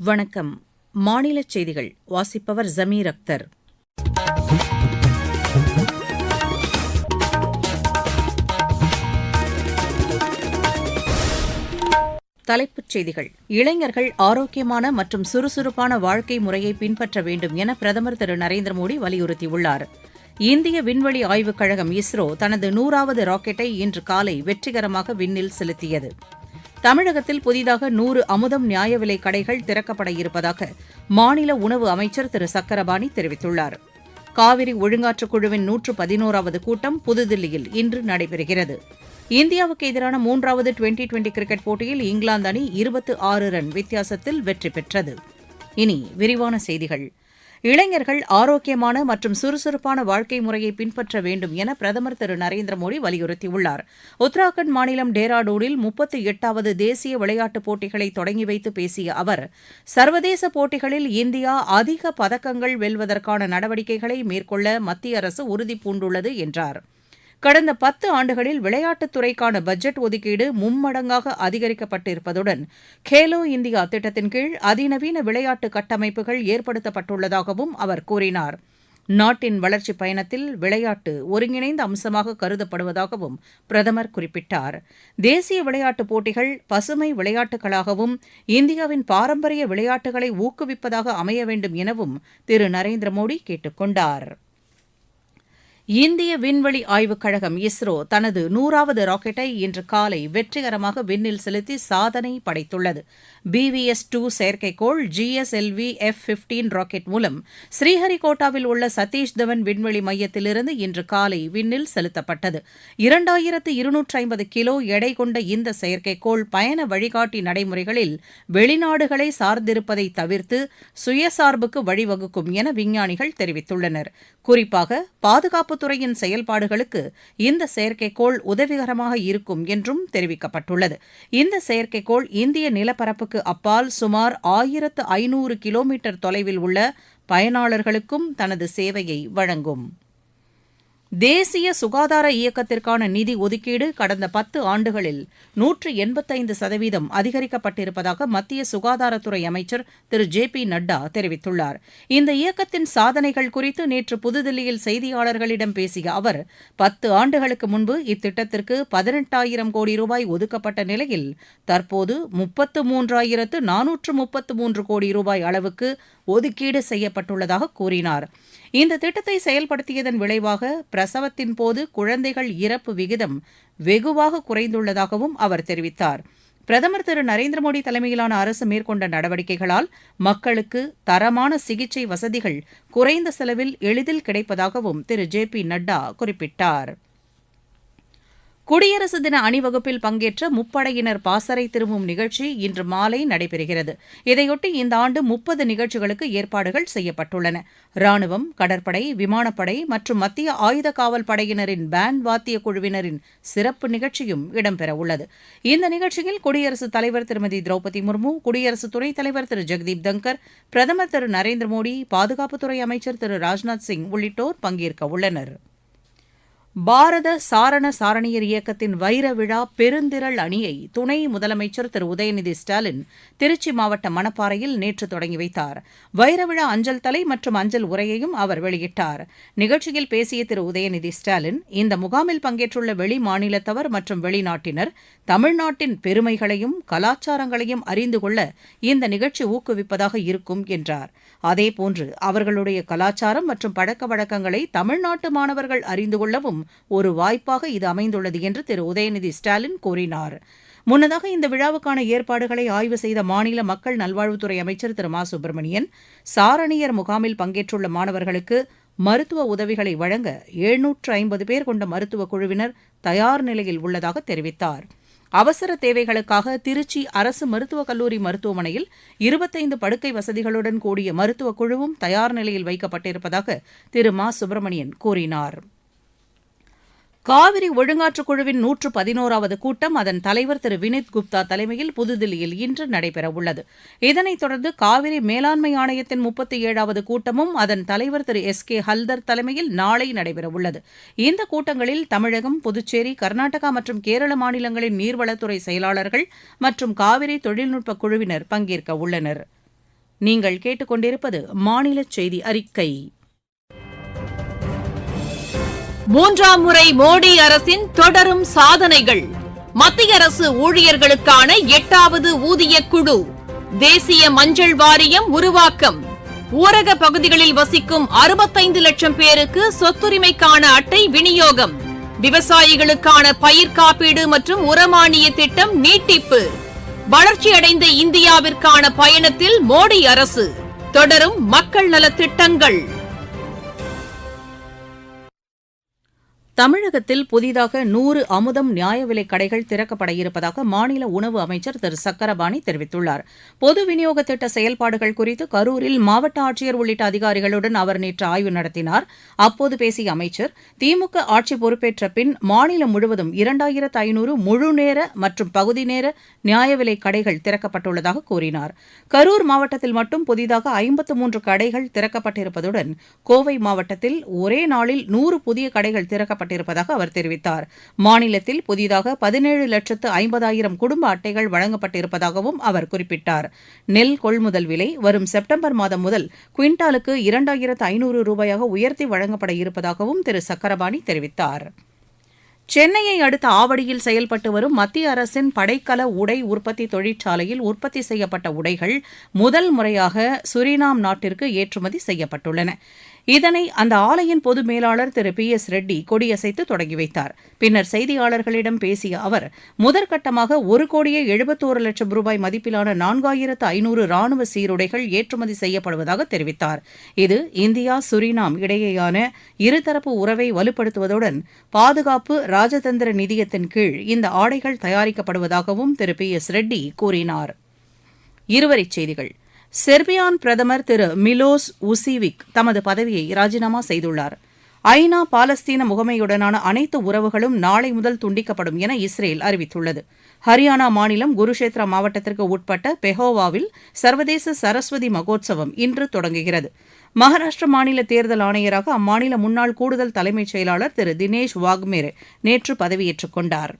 வணக்கம். மாநில செய்திகள் வாசிப்பவர் ஜமீர் அக்தர். தலைப்புச் செய்திகள். இளைஞர்கள் ஆரோக்கியமான மற்றும் சுறுசுறுப்பான வாழ்க்கை முறையை பின்பற்ற வேண்டும் என பிரதமர் திரு நரேந்திர மோடி வலியுறுத்தியுள்ளார். இந்திய விண்வெளி ஆய்வுக் கழகம் இஸ்ரோ தனது நூறாவது ராக்கெட்டை இன்று காலை வெற்றிகரமாக விண்ணில் செலுத்தியது. தமிழகத்தில் புதிதாக நூறு அமுதம் நியாய விலை கடைகள் திறக்கப்பட இருப்பதாக மாநில உணவு அமைச்சர் திரு. சக்கரபாணி தெரிவித்துள்ளார். காவிரி ஒழுங்காற்றுக் குழுவின் நூற்று பதினோராவது கூட்டம் புதுதில்லியில் இன்று நடைபெறுகிறது. இந்தியாவுக்கு எதிரான மூன்றாவது டுவெண்டி டுவெண்டி கிரிக்கெட் போட்டியில் இங்கிலாந்து அணி இருபத்து ஆறு ரன் வித்தியாசத்தில் வெற்றி பெற்றது. இனி விரிவான செய்திகள். இளைஞர்கள் ஆரோக்கியமான மற்றும் சுறுசுறுப்பான வாழ்க்கை முறையை பின்பற்ற வேண்டும் என பிரதமர் திரு நரேந்திர மோடி வலியுறுத்தியுள்ளார். உத்தராகண்ட் மாநிலம் டேராடூனில் முப்பத்தி எட்டாவது தேசிய விளையாட்டுப் போட்டிகளை தொடங்கி வைத்து பேசிய அவர் சர்வதேச போட்டிகளில் இந்தியா அதிக பதக்கங்கள் வெல்வதற்கான நடவடிக்கைகளை மேற்கொள்ள மத்திய அரசு உறுதிபூண்டுள்ளது என்றார். கடந்த பத்து ஆண்டுகளில் விளையாட்டுத் துறைக்கான பட்ஜெட் ஒதுக்கீடு மும்மடங்காக அதிகரிக்கப்பட்டிருப்பதுடன் கேலோ இந்தியா திட்டத்தின் கீழ் அதிநவீன விளையாட்டு கட்டமைப்புகள் ஏற்படுத்தப்பட்டுள்ளதாகவும் அவர் கூறினார். நாட்டின் வளர்ச்சிப் பயணத்தில் விளையாட்டு ஒருங்கிணைந்த அம்சமாக கருதப்படுவதாகவும் பிரதமர் குறிப்பிட்டார். தேசிய விளையாட்டுப் போட்டிகள் பசுமை விளையாட்டுகளாகவும் இந்தியாவின் பாரம்பரிய விளையாட்டுகளை ஊக்குவிப்பதாக அமைய வேண்டும் எனவும் திரு நரேந்திர மோடி கேட்டுக் கொண்டாா் இந்திய விண்வெளி ஆய்வுக் கழகம் இஸ்ரோ தனது நூறாவது ராக்கெட்டை இன்று காலை வெற்றிகரமாக விண்ணில் செலுத்தி சாதனை படைத்துள்ளது. பிவிஎஸ் டூ செயற்கைக்கோள் ஜிஎஸ்எல்வி எஃப் பிப்டீன் ராக்கெட் மூலம் ஸ்ரீஹரிகோட்டாவில் உள்ள சதீஷ் தவன் விண்வெளி மையத்திலிருந்து இன்று காலை விண்ணில் செலுத்தப்பட்டது. இரண்டாயிரத்து இருநூற்று ஐம்பது கிலோ எடை கொண்ட இந்த செயற்கைக்கோள் பயண வழிகாட்டி நடைமுறைகளில் வெளிநாடுகளை சார்ந்திருப்பதை தவிர்த்து சுயசார்புக்கு வழிவகுக்கும் என விஞ்ஞானிகள் தெரிவித்துள்ளனர். குறிப்பாக பாதுகாப்பு துறையின் செயல்பாடுகளுக்கு இந்த செயற்கைக்கோள் உதவிகரமாக இருக்கும் என்றும் தெரிவிக்கப்பட்டுள்ளது. இந்த செயற்கைக்கோள் இந்திய நிலப்பரப்புக்கு அப்பால் சுமார் ஆயிரத்து ஐநூறு கிலோமீட்டர் தொலைவில் உள்ள பயனாளர்களுக்கும் தனது சேவையை வழங்கும். தேசிய சுகாதார இயக்கத்திற்கான நிதி ஒதுக்கீடு கடந்த பத்து ஆண்டுகளில் நூற்று எண்பத்தைந்து சதவீதம் அதிகரிக்கப்பட்டிருப்பதாக மத்திய சுகாதாரத்துறை அமைச்சர் திரு ஜே பி நட்டா தெரிவித்துள்ளார். இந்த இயக்கத்தின் சாதனைகள் குறித்து நேற்று புதுதில்லியில் செய்தியாளர்களிடம் பேசிய அவர் பத்து ஆண்டுகளுக்கு முன்பு இத்திட்டத்திற்கு பதினெட்டாயிரம் கோடி ரூபாய் ஒதுக்கப்பட்ட நிலையில் தற்போது முப்பத்து மூன்றாயிரத்து நானூற்று முப்பத்து மூன்று கோடி ரூபாய் அளவுக்கு ஒதுக்கீடு செய்யப்பட்டுள்ளதாக கூறினார். இந்த திட்டத்தை செயல்படுத்தியதன் விளைவாக பிரசவத்தின் போது குழந்தைகள் இறப்பு விகிதம் வெகுவாக குறைந்துள்ளதாகவும் அவர் தெரிவித்தார். பிரதமர் திரு நரேந்திர மோடி தலைமையிலான அரசு மேற்கொண்ட நடவடிக்கைகளால் மக்களுக்கு தரமான சிகிச்சை வசதிகள் குறைந்த செலவில் எளிதில் கிடைப்பதாகவும் திரு ஜே பி நட்டா குறிப்பிட்டார். குடியரசு தின அணிவகுப்பில் பங்கேற்ற முப்படையினர் பாசறை திரும்பும் நிகழ்ச்சி இன்று மாலை நடைபெறுகிறது. இதையொட்டி இந்த ஆண்டு முப்பது நிகழ்ச்சிகளுக்கு ஏற்பாடுகள் செய்யப்பட்டுள்ளன. ராணுவம் கடற்படை விமானப்படை மற்றும் மத்திய ஆயுத காவல் படையினரின் பேண்ட் வாத்திய குழுவினரின் சிறப்பு நிகழ்ச்சியும் இடம்பெறவுள்ளது இந்த நிகழ்ச்சியில் குடியரசுத் தலைவர் திருமதி திரௌபதி முர்மு குடியரசு துணைத் தலைவர் திரு ஜெக்தீப் தங்கர் பிரதமர் திரு நரேந்திர மோடி பாதுகாப்புத்துறை அமைச்சர் திரு ராஜ்நாத் சிங் உள்ளிட்டோர் பங்கேற்க உள்ளனா் பாரத சாரண சாரணியர் இயக்கத்தின் வைர விழா பெருந்திரள் அணியை துணை முதலமைச்சர் திரு. உதயநிதி ஸ்டாலின் திருச்சி மாவட்ட மணப்பாறையில் நேற்று தொடங்கி வைத்தார். வைர விழா அஞ்சல் தலை மற்றும் அஞ்சல் உரையையும் அவர் வெளியிட்டார். நிகழ்ச்சியில் பேசிய திரு. உதயநிதி ஸ்டாலின் இந்த முகாமில் பங்கேற்றுள்ள வெளி மாநிலத்தவர் மற்றும் வெளிநாட்டினர் தமிழ்நாட்டின் பெருமைகளையும் கலாச்சாரங்களையும் அறிந்து கொள்ள இந்த நிகழ்ச்சி ஊக்குவிப்பதாக இருக்கும் என்றார். அதேபோன்று அவர்களுடைய கலாச்சாரம் மற்றும் பழக்க வழக்கங்களை தமிழ்நாட்டு மாணவர்கள் அறிந்து கொள்ளவும் ஒரு வாய்ப்பாக இது அமைந்துள்ளது என்று திரு. உதயநிதி ஸ்டாலின் கூறினார். முன்னதாக இந்த விழாவுக்கான ஏற்பாடுகளை ஆய்வு செய்த மாநில மக்கள் நல்வாழ்வுத்துறை அமைச்சர் திரு. மா. சுப்பிரமணியன் சாரணியர் முகாமில் பங்கேற்றுள்ள மாணவர்களுக்கு மருத்துவ உதவிகளை வழங்க எழுநூற்று ஐம்பது பேர் கொண்ட மருத்துவ குழுவினர் தயார் நிலையில் உள்ளதாக தெரிவித்தார். அவசர தேவைகளுக்காக திருச்சி அரசு மருத்துவக் கல்லூரி மருத்துவமனையில் இருபத்தைந்து படுக்கை வசதிகளுடன் கூடிய மருத்துவக் குழுவும் தயார் நிலையில் வைக்கப்பட்டிருப்பதாக திரு. மா. சுப்பிரமணியன் கூறினார். காவிரி ஒழுங்காற்றுக் குழுவின் நூற்று பதினோராவது கூட்டம் அதன் தலைவர் திரு வினித் குப்தா தலைமையில் புதுதில்லியில் இன்று நடைபெறவுள்ளது. இதனைத் தொடர்ந்து காவிரி மேலாண்மை ஆணையத்தின் முப்பத்தி ஏழாவது கூட்டமும் அதன் தலைவர் திரு எஸ் கே ஹல்தர் தலைமையில் நாளை நடைபெறவுள்ளது. இந்த கூட்டங்களில் தமிழகம் புதுச்சேரி கர்நாடகா மற்றும் கேரள மாநிலங்களின் நீர்வளத்துறை செயலாளர்கள் மற்றும் காவிரி தொழில்நுட்ப குழுவினர் பங்கேற்க உள்ளனர். நீங்கள் கேட்டுக்கொண்டிருப்பது மாநில செய்தி அறிக்கை. மூன்றாம் முறை மோடி அரசின் தொடரும் சாதனைகள். மத்திய அரசு ஊழியர்களுக்கான எட்டாவது ஊதிய குழு. தேசிய மஞ்சள் வாரியம் உருவாக்கம். ஊரக பகுதிகளில் வசிக்கும் அறுபத்தைந்து லட்சம் பேருக்கு சொத்துரிமைக்கான அட்டை விநியோகம். விவசாயிகளுக்கான பயிர் காப்பீடு மற்றும் உரமானிய திட்டம் நீட்டிப்பு. வளர்ச்சியடைந்த இந்தியாவிற்கான பயணத்தில் மோடி அரசு. தொடரும் மக்கள் நலத் தமிழகத்தில் புதிதாக நூறு அமுதம் நியாய விலைக் கடைகள் திறக்கப்பட இருப்பதாக மாநில உணவு அமைச்சர் திரு. சக்கரபாணி தெரிவித்துள்ளார். பொது விநியோக திட்ட செயல்பாடுகள் குறித்து கரூரில் மாவட்ட ஆட்சியர் உள்ளிட்ட அதிகாரிகளுடன் அவர் நேற்று ஆய்வு நடத்தினார். அப்போது பேசிய அமைச்சர் திமுக ஆட்சி பொறுப்பேற்ற பின் மாநிலம் முழுவதும் இரண்டாயிரத்து ஐநூறு முழுநேர மற்றும் பகுதி நேர நியாய விலைக் கடைகள் திறக்கப்பட்டுள்ளதாக கூறினார். கரூர் மாவட்டத்தில் மட்டும் புதிதாக ஐம்பத்து மூன்று கடைகள் திறக்கப்பட்டிருப்பதுடன் கோவை மாவட்டத்தில் ஒரே நாளில் நூறு புதிய கடைகள் திறக்கப்பட்டு வழங்கப்பட்டிருப்பதாக அவர் தெரிவித்தார். மாநிலத்தில் புதிதாக பதினேழு லட்சத்து ஐம்பதாயிரம் குடும்ப அட்டைகள் வழங்கப்பட்டிருப்பதாகவும் அவர் குறிப்பிட்டார். நெல் கொள்முதல் விலை வரும் செப்டம்பர் மாதம் முதல் குவிண்டாலுக்கு இரண்டாயிரத்து ஐநூறு ரூபாயாக உயர்த்தி வழங்கப்பட இருப்பதாகவும் திரு. சக்கரபாணி தெரிவித்தார். சென்னையை அடுத்த ஆவடியில் செயல்பட்டு வரும் மத்திய அரசின் படைக்கல உடை உற்பத்தி தொழிற்சாலையில் உற்பத்தி செய்யப்பட்ட உடைகள் முதல் முறையாக சுரினாம் நாட்டிற்கு ஏற்றுமதி செய்யப்பட்டுள்ளன. இதனை அந்த ஆலையின் பொது மேலாளர் திரு பி எஸ் ரெட்டி கொடியசைத்து தொடங்கி வைத்தார். பின்னர் செய்தியாளர்களிடம் பேசிய அவர் முதற்கட்டமாக ஒரு கோடியே எழுபத்தோரு லட்சம் ரூபாய் மதிப்பிலான நான்காயிரத்து ஐநூறு ராணுவ சீருடைகள் ஏற்றுமதி செய்யப்படுவதாக தெரிவித்தார். இது இந்தியா சுரினாம் இடையேயான இருதரப்பு உறவை வலுப்படுத்துவதுடன் பாதுகாப்பு ராஜதந்திர நிதியத்தின் கீழ் இந்த ஆடைகள் தயாரிக்கப்படுவதாகவும் திரு பி எஸ் ரெட்டி கூறினார். இருவரிச் செய்திகள். செர்பியான் பிரதமர் திரு மிலோஸ் உசிவிக் தமது பதவியை ராஜினாமா செய்துள்ளார். ஐநா பாலஸ்தீன முகமையுடனான அனைத்து உறவுகளும் நாளை முதல் துண்டிக்கப்படும் என இஸ்ரேல் அறிவித்துள்ளது. ஹரியானா மாநிலம் குருஷேத்ரா மாவட்டத்திற்கு உட்பட்ட பெஹோவாவில் சர்வதேச சரஸ்வதி மகோத்சவம் இன்று தொடங்குகிறது. மகாராஷ்டிர மாநில தேர்தல் ஆணையராக அம்மாநில முன்னாள் கூடுதல் தலைமைச் செயலாளர் திரு தினேஷ் வாக்மேரே நேற்று பதவியேற்றுக் கொண்டாா்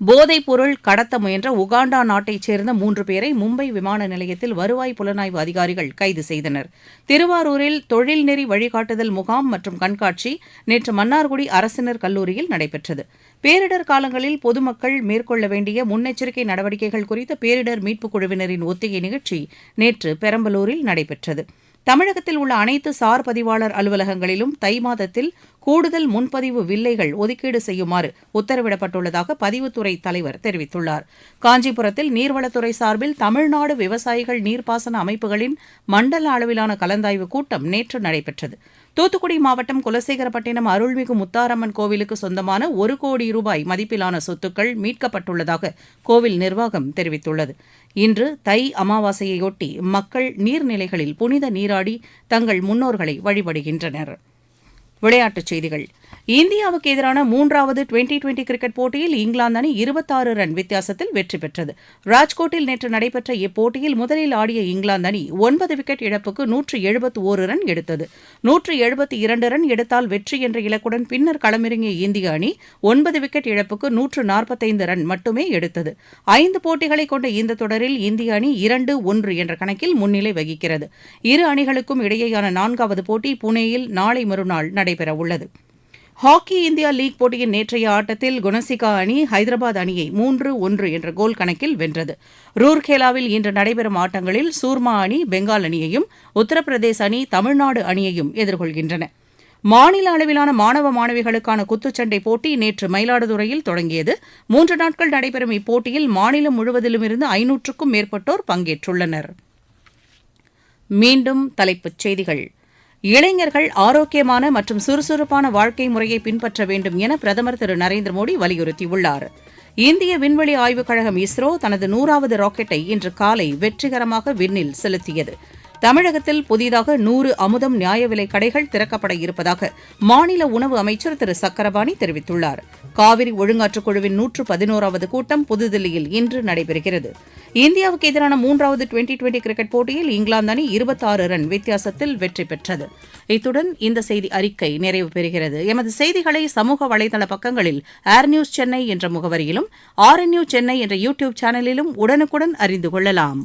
போதைப் பொருள் கடத்த முயன்ற உகாண்டா நாட்டைச் சேர்ந்த மூன்று பேரை மும்பை விமான நிலையத்தில் வருவாய் புலனாய்வு அதிகாரிகள் கைது செய்தனர். திருவாரூரில் தொழில்நெறி வழிகாட்டுதல் முகாம் மற்றும் கண்காட்சி நேற்று மன்னார்குடி அரசினர் கல்லூரியில் நடைபெற்றது. பேரிடர் காலங்களில் பொதுமக்கள் மேற்கொள்ள வேண்டிய முன்னெச்சரிக்கை நடவடிக்கைகள் குறித்த பேரிடர் மீட்புக் குழுவினரின் ஒத்திகை நிகழ்ச்சி நேற்று பெரம்பலூரில் நடைபெற்றது. தமிழகத்தில் உள்ள அனைத்து சார் பதிவாளர் அலுவலகங்களிலும் தை மாதத்தில் கூடுதல் முன்பதிவு வில்லைகள் ஒதுக்கீடு செய்யுமாறு உத்தரவிடப்பட்டுள்ளதாக பதிவுத்துறை தலைவர் தெரிவித்துள்ளார். காஞ்சிபுரத்தில் நீர்வளத்துறை சார்பில் தமிழ்நாடு விவசாயிகள் நீர்ப்பாசன அமைப்புகளின் மண்டல அளவிலான கலந்தாய்வு கூட்டம் நேற்று நடைபெற்றது. தூத்துக்குடி மாவட்டம் குலசேகரப்பட்டினம் அருள்மிகு முத்தாரம்மன் கோவிலுக்கு சொந்தமான ஒரு கோடி ரூபாய் மதிப்பிலான சொத்துக்கள் மீட்கப்பட்டுள்ளதாக கோவில் நிர்வாகம் தெரிவித்துள்ளது. இன்று தை அமாவாசையையொட்டி மக்கள் நீர்நிலைகளில் புனித நீராடி தங்கள் முன்னோர்களை வழிபடுகின்றனர். விளையாட்டுச் செய்திகள். இந்தியாவுக்கு எதிரான மூன்றாவது டுவெண்டி டுவெண்டி கிரிக்கெட் போட்டியில் இங்கிலாந்து அணி இருபத்தாறு ரன் வித்தியாசத்தில் வெற்றி பெற்றது. ராஜ்கோட்டில் நேற்று நடைபெற்ற இப்போட்டியில் முதலில் ஆடிய இங்கிலாந்து அணி ஒன்பது விக்கெட் இழப்புக்கு நூற்று எழுபத்து ஒரு ரன் எடுத்தது. நூற்று எழுபத்தி இரண்டு ரன் எடுத்தால் வெற்றி என்ற இலக்குடன் பின்னர் களமிறங்கிய இந்திய அணி ஒன்பது விக்கெட் இழப்புக்கு நூற்று நாற்பத்தைந்து ரன் மட்டுமே எடுத்தது. ஐந்து போட்டிகளை கொண்ட இந்த தொடரில் இந்திய அணி இரண்டு ஒன்று என்ற கணக்கில் முன்னிலை வகிக்கிறது. இரு அணிகளுக்கும் இடையேயான நான்காவது போட்டி புனேயில் நாளை மறுநாள் நடைபெறும். நடைபெறவுள்ளது. ஹாக்கி இந்தியா லீக் போட்டியின் நேற்றைய ஆட்டத்தில் குணசிகா அணி ஹைதராபாத் அணியை மூன்று ஒன்று என்ற கோல் கணக்கில் வென்றது. ரூர்கேலாவில் இன்று நடைபெறும் ஆட்டங்களில் சூர்மா அணி பெங்கால் அணியையும் உத்தரப்பிரதேச அணி தமிழ்நாடு அணியையும் எதிர்கொள்கின்றன. மாநில அளவிலான மாணவ மாணவிகளுக்கான குத்துச்சண்டை போட்டி நேற்று மயிலாடுதுறையில் தொடங்கியது. மூன்று நாட்கள் நடைபெறும் இப்போட்டியில் மாநிலம் முழுவதிலுமிருந்து ஐநூற்றுக்கும் மேற்பட்டோர் பங்கேற்றுள்ளனர். மீண்டும் தலைப்புச் செய்திகள். இளைஞர்கள் ஆரோக்கியமான மற்றும் சுறுசுறுப்பான வாழ்க்கை முறையை பின்பற்ற வேண்டும் என பிரதமர் திரு நரேந்திர மோடி வலியுறுத்தியுள்ளார். இந்திய விண்வெளி ஆய்வுக் கழகம் இஸ்ரோ தனது நூறாவது ராக்கெட்டை இன்று காலை வெற்றிகரமாக விண்ணில் செலுத்தியது. தமிழகத்தில் புதிதாக நூறு அமுதம் நியாய விலை கடைகள் திறக்கப்பட இருப்பதாக மாநில உணவு அமைச்சர் திரு. சக்கரபாணி தெரிவித்துள்ளார். காவிரி ஒழுங்காற்றுக் குழுவின் நூற்று பதினோராவது கூட்டம் புதுதில்லியில் இன்று நடைபெறுகிறது. இந்தியாவுக்கு எதிரான மூன்றாவது டுவெண்டி டுவெண்டி கிரிக்கெட் போட்டியில் இங்கிலாந்து அணி இருபத்தாறு ரன் வித்தியாசத்தில் வெற்றி பெற்றது. இத்துடன் இந்த செய்தி அறிக்கை நிறைவு பெறுகிறது. எமது செய்திகளை சமூக வலைதள பக்கங்களில் ஏர் நியூஸ் சென்னை என்ற முகவரியிலும் ஆர் என் நியூஸ் சென்னை என்ற யூடியூப் சேனலிலும் உடனுக்குடன் அறிந்து கொள்ளலாம்.